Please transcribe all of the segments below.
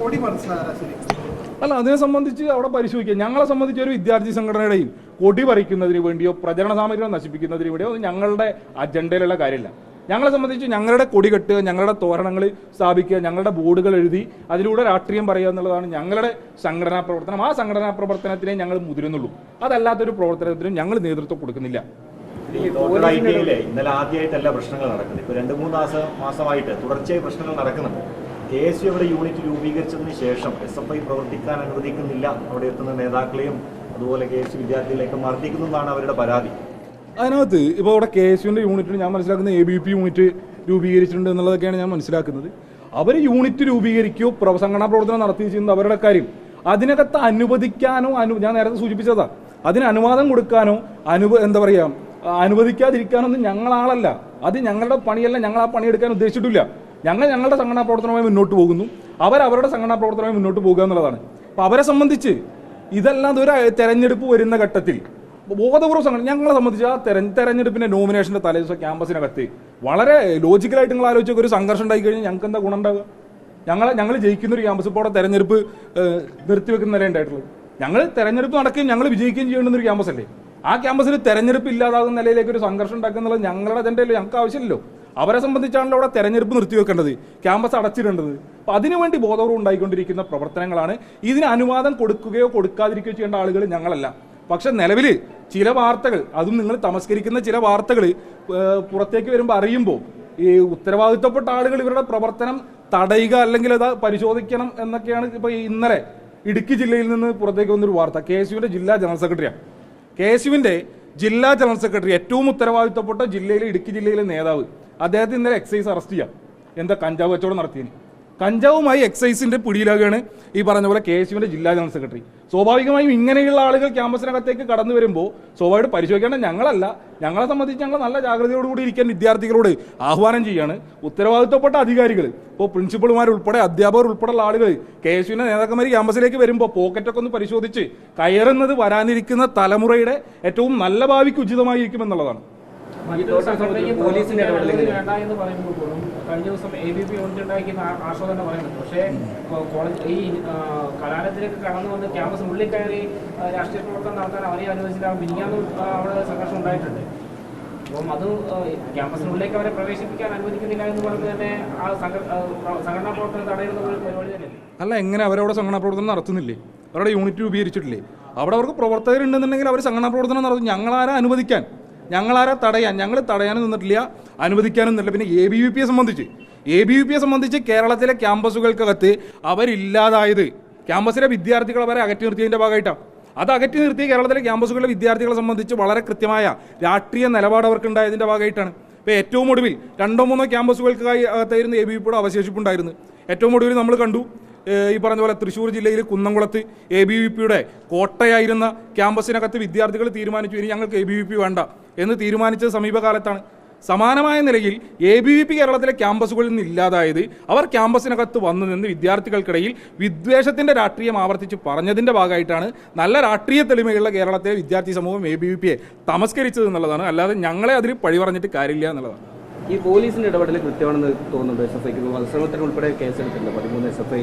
കൊടി അല്ല അതിനെ സംബന്ധിച്ച് അവിടെ പരിശോധിക്കുക. ഞങ്ങളെ സംബന്ധിച്ച് ഒരു വിദ്യാർത്ഥി സംഘടനയുടെയും കൊടി പറിക്കുന്നതിന് വേണ്ടിയോ പ്രചരണ സാമഗ്രികൾ നശിപ്പിക്കുന്നതിന് വേണ്ടിയോ അത് ഞങ്ങളുടെ അജണ്ടയിലുള്ള കാര്യമില്ല. ഞങ്ങളെ സംബന്ധിച്ച് ഞങ്ങളുടെ കൊടി കെട്ടുക ഞങ്ങളുടെ തോരണങ്ങൾ സ്ഥാപിക്കുക ഞങ്ങളുടെ ബോർഡുകൾ എഴുതി അതിലൂടെ രാഷ്ട്രീയം പറയുക എന്നുള്ളതാണ് ഞങ്ങളുടെ സംഘടനാ പ്രവർത്തനം. ആ സംഘടനാ പ്രവർത്തനത്തിനെ ഞങ്ങൾ മുതിരുന്നുള്ളൂ. അതല്ലാത്തൊരു പ്രവർത്തനത്തിനും ഞങ്ങൾ നേതൃത്വം കൊടുക്കുന്നില്ല. ഈ ഡോക്ടർ ഐ ഇന്നലെ ആദ്യമായിട്ടല്ല പ്രശ്നങ്ങൾ നടക്കുന്നത്. ഇപ്പൊ രണ്ട് മൂന്ന് മാസം മാസമായിട്ട് തുടർച്ചയായി പ്രശ്നങ്ങൾ നടക്കുന്നുണ്ട്. കെ എസ് യു യൂണിറ്റ് രൂപീകരിച്ചതിന് ശേഷം എസ് എഫ് ഐ പ്രവർത്തിക്കാൻ അനുവദിക്കുന്നില്ല. അവിടെ എത്തുന്ന നേതാക്കളെയും അതുപോലെ കെ എസ് യു വിദ്യാർത്ഥികളെയൊക്കെ മർദ്ദിക്കുന്നതാണ് അവരുടെ പരാതി. അതിനകത്ത് ഇപ്പോൾ അവിടെ കെ എസ് യുവിന്റെ യൂണിറ്റിന് ഞാൻ മനസ്സിലാക്കുന്നത് എ ബി പി യൂണിറ്റ് രൂപീകരിച്ചിട്ടുണ്ട് എന്നുള്ളതൊക്കെയാണ് ഞാൻ മനസ്സിലാക്കുന്നത്. അവർ യൂണിറ്റ് രൂപീകരിക്കുകയോ സംഘടനാ പ്രവർത്തനം നടത്തുകയോ ചെയ്യുന്നത് അവരുടെ കാര്യം അതിനകത്ത് അനുവദിക്കാനോ അനു ഞാൻ നേരത്തെ സൂചിപ്പിച്ചതാണ് അതിന് അനുവാദം കൊടുക്കാനോ അനുവ എന്താ പറയുക അനുവദിക്കാതിരിക്കാനൊന്നും ഞങ്ങളാളല്ല. അത് ഞങ്ങളുടെ പണിയല്ല ഞങ്ങൾ ആ പണിയെടുക്കാൻ ഉദ്ദേശിച്ചിട്ടില്ല. ഞങ്ങൾ ഞങ്ങളുടെ സംഘടനാ പ്രവർത്തനവുമായി മുന്നോട്ട് പോകുന്നു. അവർ അവരുടെ സംഘടനാ പ്രവർത്തനവുമായി മുന്നോട്ട് പോകുക എന്നുള്ളതാണ്. അപ്പോൾ അവരെ സംബന്ധിച്ച് ഇതെല്ലാം ഒരു തെരഞ്ഞെടുപ്പ് വരുന്ന ഘട്ടത്തിൽ ബോധപൂർവ സംഘടന ഞങ്ങളെ സംബന്ധിച്ച് ആ തെര തെരഞ്ഞെടുപ്പിന്റെ നോമിനേഷന്റെ തലേദിവസം ക്യാമ്പസിനകത്ത് വളരെ ലോജിക്കലായിട്ട് നിങ്ങൾ ആലോചിച്ച ഒരു സംഘർഷം ഉണ്ടായി കഴിഞ്ഞാൽ ഞങ്ങൾക്ക് എന്താ ഗുണം ഉണ്ടാവുക? ഞങ്ങളെ ഞങ്ങൾ ജയിക്കുന്ന ഒരു ക്യാമ്പസ് ഇപ്പോൾ അവിടെ തെരഞ്ഞെടുപ്പ് നിർത്തിവെക്കുന്ന നില ഉണ്ടായിട്ടുള്ളത് ഞങ്ങൾ തെരഞ്ഞെടുപ്പ് നടക്കുകയും ഞങ്ങൾ വിജയിക്കുകയും ചെയ്യേണ്ടുന്ന ഒരു ക്യാമ്പസ് അല്ലേ ആ ക്യാമ്പസിൽ തെരഞ്ഞെടുപ്പ് ഇല്ലാതാകുന്ന നിലയിലേക്ക് ഒരു സംഘർഷം ഉണ്ടാക്കുന്നുള്ളത് ഞങ്ങളുടെ അജണ്ടയിലോ ഞങ്ങൾക്ക് ആവശ്യമില്ലല്ലോ. അവരെ സംബന്ധിച്ചാണല്ലോ അവിടെ തെരഞ്ഞെടുപ്പ് നിർത്തിവെക്കേണ്ടത് ക്യാമ്പസ് അടച്ചിടേണ്ടത്. അപ്പൊ അതിനുവേണ്ടി ബോധപൂർവം ഉണ്ടായിക്കൊണ്ടിരിക്കുന്ന പ്രവർത്തനങ്ങളാണ് ഇതിന് അനുവാദം കൊടുക്കുകയോ കൊടുക്കാതിരിക്കുകയോ ചെയ്യേണ്ട ആളുകൾ ഞങ്ങളല്ല. പക്ഷെ നിലവിൽ ചില വാർത്തകൾ അതും നിങ്ങൾ തമസ്കരിക്കുന്ന ചില വാർത്തകൾ പുറത്തേക്ക് വരുമ്പോൾ അറിയുമ്പോൾ ഈ ഉത്തരവാദിത്തപ്പെട്ട ആളുകൾ ഇവരുടെ പ്രവർത്തനം തടയുക അല്ലെങ്കിൽ അത് പരിശോധിക്കണം എന്നൊക്കെയാണ് ഇപ്പോൾ ഇന്നലെ ഇടുക്കി ജില്ലയിൽ നിന്ന് പുറത്തേക്ക് വന്നൊരു വാർത്ത. കെ ജില്ലാ ജനറൽ സെക്രട്ടറിയാണ് കെ എസ് യുവിന്റെ ജില്ലാ ജനറൽ സെക്രട്ടറി ഏറ്റവും ഉത്തരവാദിത്തപ്പെട്ട ജില്ലയിലെ ഇടുക്കി ജില്ലയിലെ നേതാവ്. അദ്ദേഹത്തെ ഇന്നലെ എക്സൈസ് അറസ്റ്റ് ചെയ്യാം. എന്താ കഞ്ചാവ് കച്ചവടം നടത്തിയതിന് കഞ്ചാവുമായി എക്സൈസിന്റെ പിടിയിലാകുകയാണ് ഈ പറഞ്ഞ പോലെ കെ എസ് യുവിന്റെ ജില്ലാ ജനറൽ സെക്രട്ടറി. സ്വാഭാവികമായും ഇങ്ങനെയുള്ള ആളുകൾ ക്യാമ്പസിനകത്തേക്ക് കടന്നു വരുമ്പോൾ സ്വാഭാവികമായിട്ട് പരിശോധിക്കേണ്ട ഞങ്ങളല്ല. ഞങ്ങളെ സംബന്ധിച്ച് ഞങ്ങൾ നല്ല ജാഗ്രതയോടുകൂടി ഇരിക്കാൻ വിദ്യാർത്ഥികളോട് ആഹ്വാനം ചെയ്യാണ്. ഉത്തരവാദിത്തപ്പെട്ട അധികാരികൾ ഇപ്പോൾ പ്രിൻസിപ്പൾമാർ ഉൾപ്പെടെ അധ്യാപകർ ഉൾപ്പെടെയുള്ള ആളുകൾ കെ എസ് യുവിന്റെ നേതാക്കന്മാർ ക്യാമ്പസിലേക്ക് വരുമ്പോൾ പോക്കറ്റൊക്കെ ഒന്ന് പരിശോധിച്ച് കയറുന്നത് വരാനിരിക്കുന്ന തലമുറയുടെ ഏറ്റവും നല്ല ഭാവിക്ക് ഉചിതമായിരിക്കും എന്നുള്ളതാണ് പോലീസിന്റെ വേണ്ട എന്ന് പറയുമ്പോൾ പോലും കഴിഞ്ഞ ദിവസം എ ബി പി യൂണിറ്റ് ഉണ്ടാക്കിയെന്ന് ആ- ആർഷോ തന്നെ പറയുന്നുണ്ട്. പക്ഷേ കോളേജ് ഈ കലാലയത്തിലേക്ക് കടന്നു വന്ന് ക്യാമ്പസിനുള്ളിൽ കയറി ആ, രാഷ്ട്രീയ പ്രവർത്തനം നടത്താൻ അവരെ അനുവദിച്ചില്ല. മിനിഞ്ഞാന്നും അവിടെ സംഘർഷം ഉണ്ടായിട്ടുണ്ട്. അപ്പം അത് ക്യാമ്പസിനുള്ളിലേക്ക് അവരെ പ്രവേശിപ്പിക്കാൻ അനുവദിക്കുന്നില്ല എന്ന് പറഞ്ഞ് തന്നെ ആ, സംഘടനാ പ്രവർത്തനം തടയുന്ന ഒരു പരിപാടി തന്നെയല്ലേ? അല്ല എങ്ങനെ അവരവിടെ സംഘടനാ പ്രവർത്തനം നടത്തുന്നില്ലേ? അവരുടെ യൂണിറ്റ് രൂപീകരിച്ചിട്ടില്ലേ? അവിടെ അവർക്ക് പ്രവർത്തകരുണ്ടെന്നുണ്ടെങ്കിൽ അവർ സംഘടനാ പ്രവർത്തനം നടത്തും. ഞങ്ങളാരാ അനുവദിക്കാൻ? ഞങ്ങളാരാ തടയാൻ? ഞങ്ങൾ തടയാനും നിന്നിട്ടില്ല അനുവദിക്കാനും നിന്നില്ല പിന്നെ എ ബി പിയെ സംബന്ധിച്ച് എ ബി പിയെ സംബന്ധിച്ച് കേരളത്തിലെ ക്യാമ്പസുകൾക്കകത്ത് അവരില്ലാതായത് ക്യാമ്പസിലെ വിദ്യാർത്ഥികൾ അവരെ അകറ്റി നിർത്തിയതിന്റെ ഭാഗമായിട്ടാണ് അത് അകറ്റി നിർത്തി കേരളത്തിലെ ക്യാമ്പസുകളിലെ വിദ്യാർത്ഥികളെ സംബന്ധിച്ച് വളരെ കൃത്യമായ രാഷ്ട്രീയ നിലപാട് അവർക്കുണ്ടായതിന്റെ ഭാഗമായിട്ടാണ്. ഇപ്പോൾ ഏറ്റവും ഒടുവിൽ രണ്ടോ മൂന്നോ ക്യാമ്പസുകൾക്കായി അകത്തായിരുന്നു എ ബി പിയുടെ അവശേഷിപ്പുണ്ടായിരുന്നു ഏറ്റവും ഒടുവിൽ നമ്മൾ കണ്ടു ഈ പറഞ്ഞ പോലെ തൃശ്ശൂർ ജില്ലയിൽ കുന്നംകുളത്ത് എ ബി വി പിയുടെ കോട്ടയായിരുന്ന ക്യാമ്പസിനകത്ത് വിദ്യാർത്ഥികൾ തീരുമാനിച്ചു. ഇനി ഞങ്ങൾക്ക് എ ബി വി പി വേണ്ട എന്ന് തീരുമാനിച്ചത് സമീപകാലത്താണ്. സമാനമായ നിലയിൽ എ ബി വി പി കേരളത്തിലെ ക്യാമ്പസുകളിൽ നിന്ന് ഇല്ലാതായത് അവർ ക്യാമ്പസിനകത്ത് വന്നു നിന്ന് വിദ്യാർത്ഥികൾക്കിടയിൽ വിദ്വേഷത്തിന്റെ രാഷ്ട്രീയം ആവർത്തിച്ച് പറഞ്ഞതിന്റെ ഭാഗമായിട്ടാണ് നല്ല രാഷ്ട്രീയ തെളിമയുള്ള കേരളത്തിലെ വിദ്യാർത്ഥി സമൂഹം എ ബി വി പിയെ തമസ്കരിച്ചത് എന്നുള്ളതാണ്. അല്ലാതെ ഞങ്ങളെ അതിൽ പഴി പറഞ്ഞിട്ട് കാര്യമില്ല എന്നുള്ളതാണ്. ഈ പോലീസിന്റെ ഇടപെടൽ കൃത്യമാണെന്ന് തോന്നുന്നുണ്ട് എസ് എഫ് ഐക്ക് മത്സരത്തിന് ഉൾപ്പെടെ കേസെടുത്തിട്ടുണ്ട്. പതിമൂന്ന് എസ് എഫ് ഐ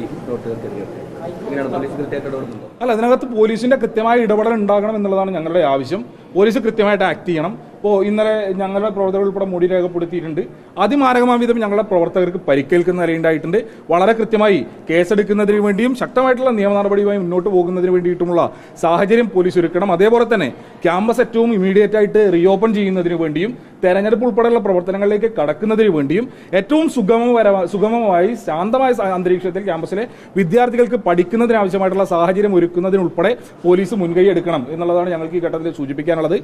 അല്ല അതിനകത്ത് പോലീസിന്റെ കൃത്യമായ ഇടപെടൽ ഉണ്ടാകണം എന്നുള്ളതാണ് ഞങ്ങളുടെ ആവശ്യം. പോലീസ് കൃത്യമായിട്ട് ആക്ട് ചെയ്യണം. ഇപ്പോൾ ഇന്നലെ ഞങ്ങളുടെ പ്രവർത്തകർ ഉൾപ്പെടെ മൊഴി രേഖപ്പെടുത്തിയിട്ടുണ്ട്. അതിമാരകമായ വിധം ഞങ്ങളുടെ പ്രവർത്തകർക്ക് പരിക്കേൽക്കുന്ന നിലയുണ്ടായിട്ടുണ്ട് വളരെ കൃത്യമായി കേസെടുക്കുന്നതിന് വേണ്ടിയും ശക്തമായിട്ടുള്ള നിയമ നടപടിയുമായി മുന്നോട്ട് പോകുന്നതിന് വേണ്ടിയിട്ടുമുള്ള സാഹചര്യം പോലീസ് ഒരുക്കണം. അതേപോലെ തന്നെ ക്യാമ്പസ് ഏറ്റവും ഇമീഡിയറ്റ് ആയിട്ട് റീഓപ്പൺ ചെയ്യുന്നതിന് വേണ്ടിയും തെരഞ്ഞെടുപ്പ് ഉൾപ്പെടെയുള്ള പ്രവർത്തനങ്ങളിലേക്ക് കടക്കുന്നതിന് വേണ്ടിയും ഏറ്റവും സുഗമപര സുഗമമായി ശാന്തമായ അന്തരീക്ഷത്തിൽ ക്യാമ്പസിലെ വിദ്യാർത്ഥികൾക്ക് പഠിക്കുന്നതിനാവശ്യമായിട്ടുള്ള സാഹചര്യം ഒരുക്കുന്നതിനുൾപ്പെടെ പോലീസ് മുൻകൈ എടുക്കണം എന്നുള്ളതാണ് ഞങ്ങൾക്ക് ഈ ഘട്ടത്തിൽ സൂചിപ്പിക്കാനുള്ളത്.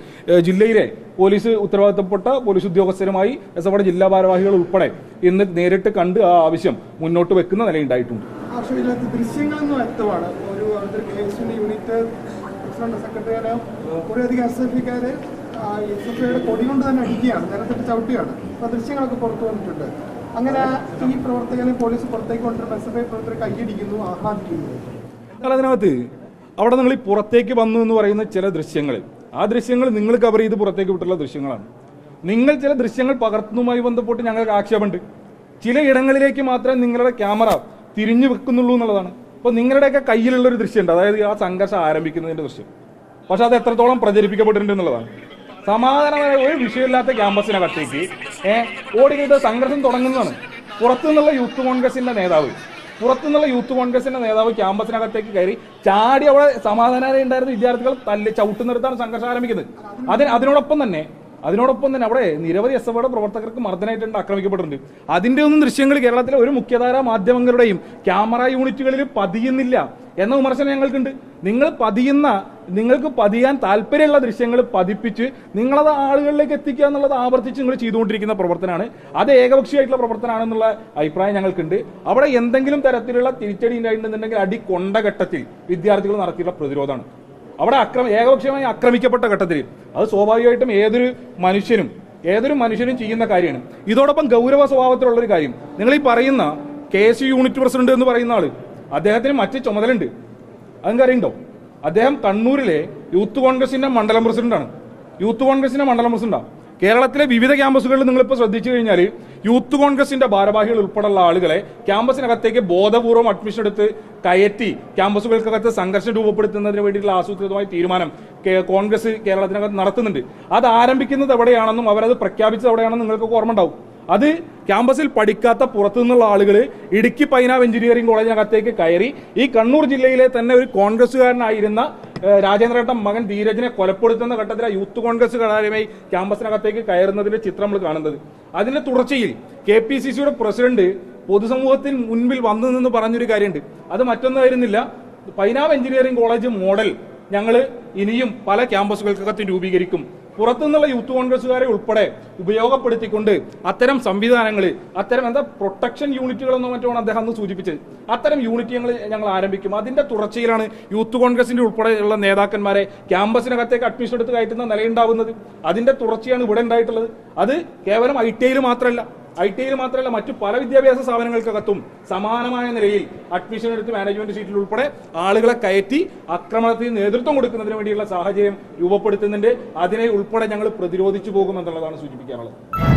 ജില്ലയിലെ പോലീസ് ഉത്തരവാദിത്തപ്പെട്ട പോലീസ് ഉദ്യോഗസ്ഥരുമായി എസ് എഫ് ജില്ലാ ഭാരവാഹികൾ ഉൾപ്പെടെ ഇന്ന് നേരിട്ട് കണ്ട് ആ ആവശ്യം മുന്നോട്ട് വെക്കുന്ന നിലയുണ്ടായിട്ടുണ്ട് ആർഷോ ഇതിനകത്ത് ദൃശ്യങ്ങളൊന്നും വ്യക്തമാണ്. ഒരു അവിടുത്തെ കെ എസിന്റെ യൂണിറ്റ് പ്രസിഡന്റ് സെക്രട്ടറിയുടെ കുറേയധികം എസ് എഫ് ഐക്കാര് എസ് എഫ് ഐയുടെ കൊടി കൊണ്ട് തന്നെ അടിക്കുകയാണ്. നിലത്തിട്ട് ചവിട്ടുകയാണ്. അപ്പൊ ദൃശ്യങ്ങളൊക്കെ പുറത്തു വന്നിട്ടുണ്ട്. അങ്ങനെ ഈ പ്രവർത്തകരെ പോലീസ് പുറത്തേക്ക് കൊണ്ടുവരുമ്പോൾ എസ് എഫ് ഐ പ്രവർത്തകർ കൈയടിക്കുന്നു ആഹ്ലാദിക്കുന്നു അതിനകത്ത് അവിടെ നിങ്ങൾ ഈ പുറത്തേക്ക് വന്നു എന്ന് പറയുന്ന ചില ദൃശ്യങ്ങൾ ആ ദൃശ്യങ്ങൾ നിങ്ങൾ കവർ ചെയ്ത് പുറത്തേക്ക് വിട്ടുള്ള ദൃശ്യങ്ങളാണ്. നിങ്ങൾ ചില ദൃശ്യങ്ങൾ പകർത്തുന്നതുമായി ബന്ധപ്പെട്ട് ഞങ്ങൾക്ക് ആക്ഷേപമുണ്ട്. ചില ഇടങ്ങളിലേക്ക് മാത്രമേ നിങ്ങളുടെ ക്യാമറ തിരിഞ്ഞു വെക്കുന്നുള്ളൂ എന്നുള്ളതാണ്. അപ്പോൾ നിങ്ങളുടെയൊക്കെ കയ്യിലുള്ള ഒരു ദൃശ്യമുണ്ട്. അതായത് ആ സംഘർഷം ആരംഭിക്കുന്നതിന്റെ ദൃശ്യം. പക്ഷെ അത് എത്രത്തോളം പ്രചരിപ്പിക്കപ്പെട്ടിട്ടുണ്ട് എന്നുള്ളതാണ്. സമാധാനമായ ഒരു വിഷയമില്ലാത്ത ക്യാമ്പസിനകത്തേക്ക് ഏഹ് ഓടിക്കുന്നത് സംഘർഷം തുടങ്ങുന്നതാണ്. പുറത്തുനിന്നുള്ള യൂത്ത് കോൺഗ്രസിന്റെ നേതാവ് പുറത്തുനിന്നുള്ള യൂത്ത് കോൺഗ്രസിന്റെ നേതാവ് ക്യാമ്പസിനകത്തേക്ക് കയറി ചാടി അവിടെ സമാധാനമായി ഉണ്ടായിരുന്ന വിദ്യാർത്ഥികൾ തല്ലി ചവിട്ടുന്നിടത്താണ് സംഘർഷം ആരംഭിക്കുന്നത്. അതിന് അതിനോടൊപ്പം തന്നെ അതിനോടൊപ്പം തന്നെ അവിടെ നിരവധി എസ് എഫ്ഐയുടെ പ്രവർത്തകർക്ക് മർദ്ദനായിട്ടുണ്ട് ആക്രമിക്കപ്പെട്ടിട്ടുണ്ട്. അതിന്റെ ഒന്നും ദൃശ്യങ്ങൾ കേരളത്തിലെ ഒരു മുഖ്യധാര മാധ്യമങ്ങളുടെയും ക്യാമറ യൂണിറ്റുകളിൽ പതിയുന്നില്ല എന്ന വിമർശനം ഞങ്ങൾക്കുണ്ട്. നിങ്ങൾ പതിയുന്ന നിങ്ങൾക്ക് പതിയാൻ താല്പര്യമുള്ള ദൃശ്യങ്ങൾ പതിപ്പിച്ച് നിങ്ങളത് ആളുകളിലേക്ക് എത്തിക്കുക എന്നുള്ളത് ആവർത്തിച്ച് നിങ്ങൾ ചെയ്തുകൊണ്ടിരിക്കുന്ന പ്രവർത്തനമാണ്. അത് ഏകപക്ഷീയമായിട്ടുള്ള പ്രവർത്തനമാണെന്നുള്ള അഭിപ്രായം ഞങ്ങൾക്കുണ്ട്. അവിടെ എന്തെങ്കിലും തരത്തിലുള്ള തിരിച്ചടി ഉണ്ടായിട്ടുണ്ടെന്നുണ്ടെങ്കിൽ അടി കൊണ്ട ഘട്ടത്തിൽ വിദ്യാർത്ഥികൾ നടത്തിയുള്ള പ്രതിരോധമാണ്. അവിടെ അക്രമ ഏകപക്ഷീയമായി ആക്രമിക്കപ്പെട്ട ഘട്ടത്തിൽ അത് സ്വാഭാവികമായിട്ടും ഏതൊരു മനുഷ്യനും ഏതൊരു മനുഷ്യനും ചെയ്യുന്ന കാര്യമാണ്. ഇതോടൊപ്പം ഗൗരവ സ്വഭാവത്തിലുള്ള ഒരു കാര്യം. നിങ്ങൾ ഈ പറയുന്ന കെ യൂണിറ്റ് പ്രസിഡന്റ് എന്ന് പറയുന്ന ആൾ അദ്ദേഹത്തിന് മറ്റ് ചുമതലയുണ്ട്. അതും അറിയണ്ടോ അദ്ദേഹം കണ്ണൂരിലെ യൂത്ത് കോൺഗ്രസിന്റെ മണ്ഡലം പ്രസിഡന്റാണ്. യൂത്ത് കോൺഗ്രസിന്റെ മണ്ഡലം പ്രസിഡന്റാണ് കേരളത്തിലെ വിവിധ ക്യാമ്പസുകളിൽ നിങ്ങളിപ്പോൾ ശ്രദ്ധിച്ചു കഴിഞ്ഞാൽ യൂത്ത് കോൺഗ്രസിന്റെ ഭാരവാഹികൾ ഉൾപ്പെടെയുള്ള ആളുകളെ ക്യാമ്പസിനകത്തേക്ക് ബോധപൂർവം അഡ്മിഷൻ എടുത്ത് കയറ്റി ക്യാമ്പസുകൾക്കകത്ത് സംഘർഷം രൂപപ്പെടുത്തുന്നതിന് വേണ്ടിയിട്ടുള്ള ആസൂത്രിതമായ തീരുമാനം കോൺഗ്രസ് കേരളത്തിനകത്ത് നടത്തുന്നുണ്ട്. അത് ആരംഭിക്കുന്നത് എവിടെയാണെന്നും അവരത് പ്രഖ്യാപിച്ചത് എവിടെയാണെന്നും നിങ്ങൾക്ക് ഓർമ്മ ഉണ്ടാവും അത് ക്യാമ്പസിൽ പഠിക്കാത്ത പുറത്തു നിന്നുള്ള ആളുകൾ ഇടുക്കി പൈനാവ് എഞ്ചിനീയറിംഗ് കോളേജിനകത്തേക്ക് കയറി ഈ കണ്ണൂർ ജില്ലയിലെ തന്നെ ഒരു കോൺഗ്രസ്സുകാരനായിരുന്ന രാജേന്ദ്രേട്ടൻ മകൻ ധീരജിനെ കൊലപ്പെടുത്തുന്ന ഘട്ടത്തിൽ യൂത്ത് കോൺഗ്രസ് കലാലയമായി ക്യാമ്പസിനകത്തേക്ക് കയറുന്നതിന്റെ ചിത്രം നമ്മൾ കാണുന്നത്. അതിന്റെ തുടർച്ചയിൽ കെ പി സി സിയുടെ പ്രസിഡന്റ് പൊതുസമൂഹത്തിന് മുൻപിൽ വന്നു നിന്ന് പറഞ്ഞൊരു കാര്യമുണ്ട്. അത് മറ്റൊന്നായിരുന്നില്ല പൈനാവ് എഞ്ചിനീയറിംഗ് കോളേജ് മോഡൽ ഞങ്ങൾ ഇനിയും പല ക്യാമ്പസുകൾക്കകത്ത് രൂപീകരിക്കും. പുറത്തുനിന്നുള്ള യൂത്ത് കോൺഗ്രസ്സുകാരെ ഉൾപ്പെടെ ഉപയോഗപ്പെടുത്തിക്കൊണ്ട് അത്തരം സംവിധാനങ്ങൾ അത്തരം എന്താ പ്രൊട്ടക്ഷൻ യൂണിറ്റുകളെന്നോ മറ്റോ അദ്ദേഹം അന്ന് സൂചിപ്പിച്ചത്. അത്തരം യൂണിറ്റ് ഞങ്ങൾ ഞങ്ങൾ ആരംഭിക്കും. അതിന്റെ തുടർച്ചയിലാണ് യൂത്ത് കോൺഗ്രസിന്റെ ഉൾപ്പെടെയുള്ള നേതാക്കന്മാരെ ക്യാമ്പസിനകത്തേക്ക് അഡ്മിഷൻ എടുത്ത് കയറ്റുന്ന നിലയുണ്ടാവുന്നത്. അതിന്റെ തുടർച്ചയാണ് ഇവിടെ ഉണ്ടായിട്ടുള്ളത്. അത് കേവലം ഐ ടി ഐയിൽ മാത്രമല്ല. ഐ ടി ഐയിൽ മാത്രമല്ല മറ്റു പല വിദ്യാഭ്യാസ സ്ഥാപനങ്ങൾക്കകത്തും സമാനമായ നിലയിൽ അഡ്മിഷൻ എടുത്ത് മാനേജ്മെന്റ് ഷീറ്റിൽ ഉൾപ്പെടെ ആളുകളെ കയറ്റി ആക്രമണത്തിന് നേതൃത്വം കൊടുക്കുന്നതിന് വേണ്ടിയുള്ള സാഹചര്യം രൂപപ്പെടുത്തുന്നുണ്ട്. അതിനെ ഉൾപ്പെടെ ഞങ്ങൾ പ്രതിരോധിച്ചു പോകുമെന്നുള്ളതാണ് സൂചിപ്പിക്കാനുള്ളത്.